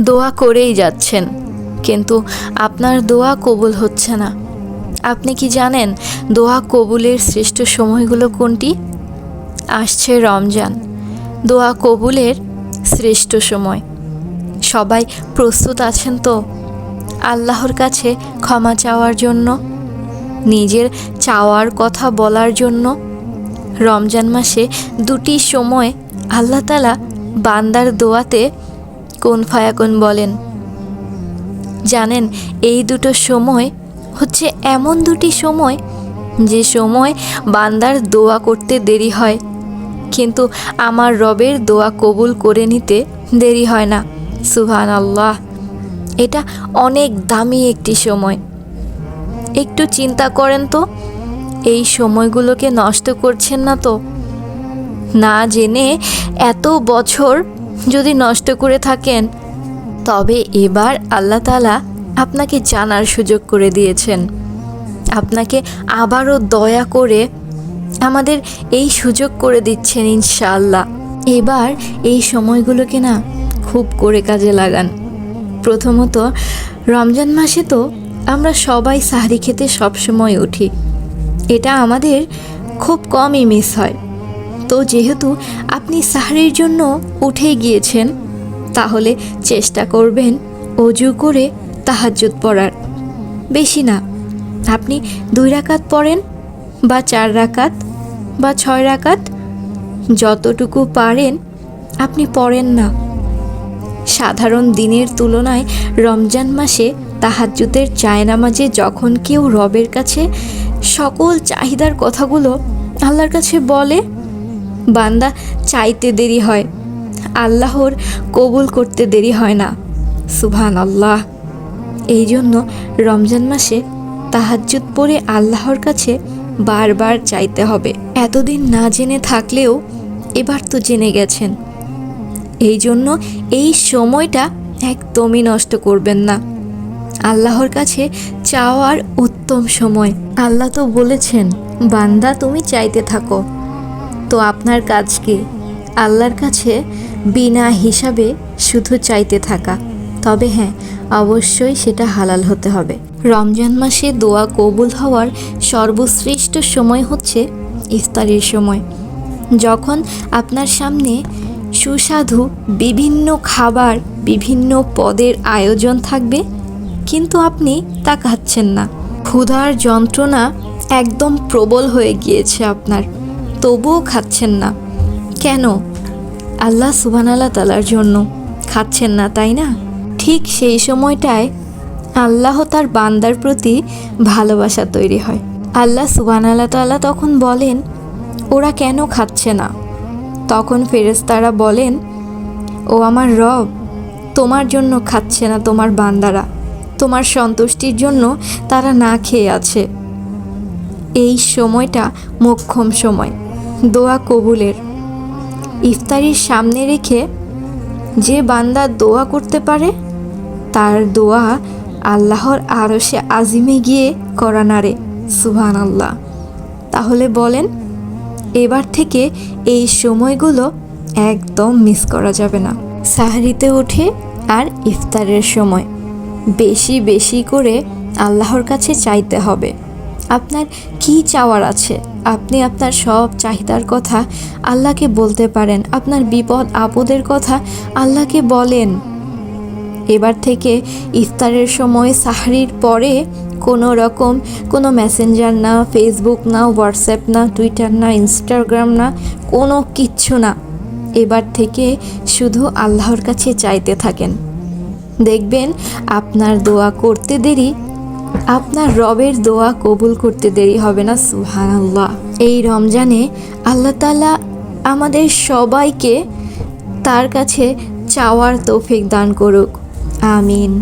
দোয়া করেই যাচ্ছেন। কিন্তু আপনার দোয়া কবুল হচ্ছে না। আপনি কি জানেন দোয়া কবুলের শ্রেষ্ঠ সময়গুলো কোনটি? আসছে রমজান। দোয়া কবুলের শ্রেষ্ঠ সময়। সবাই প্রস্তুত আছেন তো? আল্লাহর কাছে ক্ষমা চাওয়ার জন্য? নিজের চাওয়ার কথা বলার জন্য? রমজান মাসে দুটি সময় আল্লাহ তালা বান্দার দোয়াতে কোন ফায়াকুন বলেন। জানেন, এই দুটো সময় হচ্ছে এমন দুটি সময় যে সময় বান্দার দোয়া করতে দেরি হয়, কিন্তু আমার রবের দোয়া কবুল করে নিতে দেরি হয় না। সুহান আল্লাহ এটা অনেক দামি একটি সময়। একটু চিন্তা করেন তো, এই সময়গুলোকে নষ্ট করছেন না তো? না জেনে এত বছর যদি নষ্ট করে থাকেন, তবে এবার আল্লাহ তালা আপনাকে জানার সুযোগ করে দিয়েছেন। আপনাকে আবারও দয়া করে আমাদের এই সুযোগ করে দিচ্ছেন ইনশাআল্লাহ। এবার এই সময়গুলোকে না খুব করে কাজে লাগান। প্রথমত, রমজান মাসে তো আমরা সবাই সাহারি খেতে সবসময় উঠি। এটা আমাদের খুব কমই মিস হয়। তো যেহেতু আপনি সাহারির জন্য উঠে গিয়েছেন, তাহলে চেষ্টা করবেন অজু করে তাহাজ্জুদ পড়ার। বেশি না, আপনি দুই রাকাত পড়েন বা চার রাকাত বা ছয় রাকাত, যতটুকু পারেন আপনি পড়েন না। সাধারণ দিনের তুলনায় রমজান মাসে তাহাজ্জুদের চায়নামাজে যখন কেউ রবের কাছে সকল চাহিদার কথাগুলো আল্লাহর কাছে বলে বান্দা চাইতে দেরি হয়। আল্লাহর কবুল করতে দেরি হয় না। সুবহান আল্লাহ এই জন্য রমজান মাসে তাহাজ্জুদ পরে আল্লাহর কাছে বারবার চাইতে হবে। এতদিন না জেনে থাকলেও এবার তো জেনে গেছেন। এই জন্য এই সময়টা একদমই নষ্ট করবেন না। আল্লাহর কাছে চাওয়ার উত্তম সময়। আল্লাহ তো বলেছেন, বান্দা তুমি চাইতে থাকো। তো আপনার কাজ কি? আল্লাহর কাছে বিনা হিসাবে শুধু চাইতে থাকা। তবে হ্যাঁ অবশ্যই সেটা হালাল হতে হবে। রমজান মাসে দোয়া কবুল হওয়ার সর্বশ্রেষ্ঠ সময় হচ্ছে ইফতারের সময়। যখন আপনার সামনে সুস্বাদু বিভিন্ন খাবার, বিভিন্ন পদের আয়োজন থাকবে, কিন্তু আপনি তা খাচ্ছেন না। ক্ষুধার যন্ত্রণা একদম প্রবল হয়ে গিয়েছে আপনার। তবুও খাচ্ছেন না। কেন? আল্লাহ সুবান আল্লাহ তালার জন্য। খাচ্ছেন না, তাই না? ঠিক সেই সময়টায় আল্লাহ তার বান্দার প্রতি ভালোবাসা তৈরি হয়। আল্লাহ সুবান আল্লাহ তাল্লাহ তখন বলেন, ওরা কেন খাচ্ছে না? তখন ফেরেশতারা বলেন, ও আমার রব, তোমার জন্য খাচ্ছে না তোমার বান্দারা। তোমার সন্তুষ্টির জন্য তারা না খেয়ে আছে। এই সময়টা মোক্ষম সময়। দোয়া কবুলের। ইফতারির সামনে রেখে যে বান্দা দোয়া করতে পারে, তার দোয়া আল্লাহর আরশে আজিমে গিয়ে করা নারে সুহান আল্লাহ তাহলে বলেন, এবার থেকে এই সময়গুলো একদম মিস করা যাবে না। সাহারিতে উঠে আর ইফতারের সময়। বেশি বেশি করে আল্লাহর কাছে চাইতে হবে। আপনার কি চাওয়ার আছে? আপনি আপনার সব চাহিদার কথা আল্লাহকে বলতে পারেন। আপনার বিপদ আপদের কথা আল্লাহকে বলেন। এবার থেকে ইফতারের সময় সাহারির পরে কোনো রকম কোনো মেসেঞ্জার না, ফেসবুক না, হোয়াটসঅ্যাপ না, টুইটার না, ইনস্টাগ্রাম না, কোনো কিচ্ছু না। এবার থেকে শুধু আল্লাহর কাছে চাইতে থাকেন। দেখবেন আপনার দোয়া করতে দেরি আপনার রবের দোয়া কবুল করতে দেরি হবে না সুহান আল্লাহ এই রমজানে আল্লাহ তালা আমাদের সবাইকে তার কাছে চাওয়ার তৌফিক দান করুক। আমিন।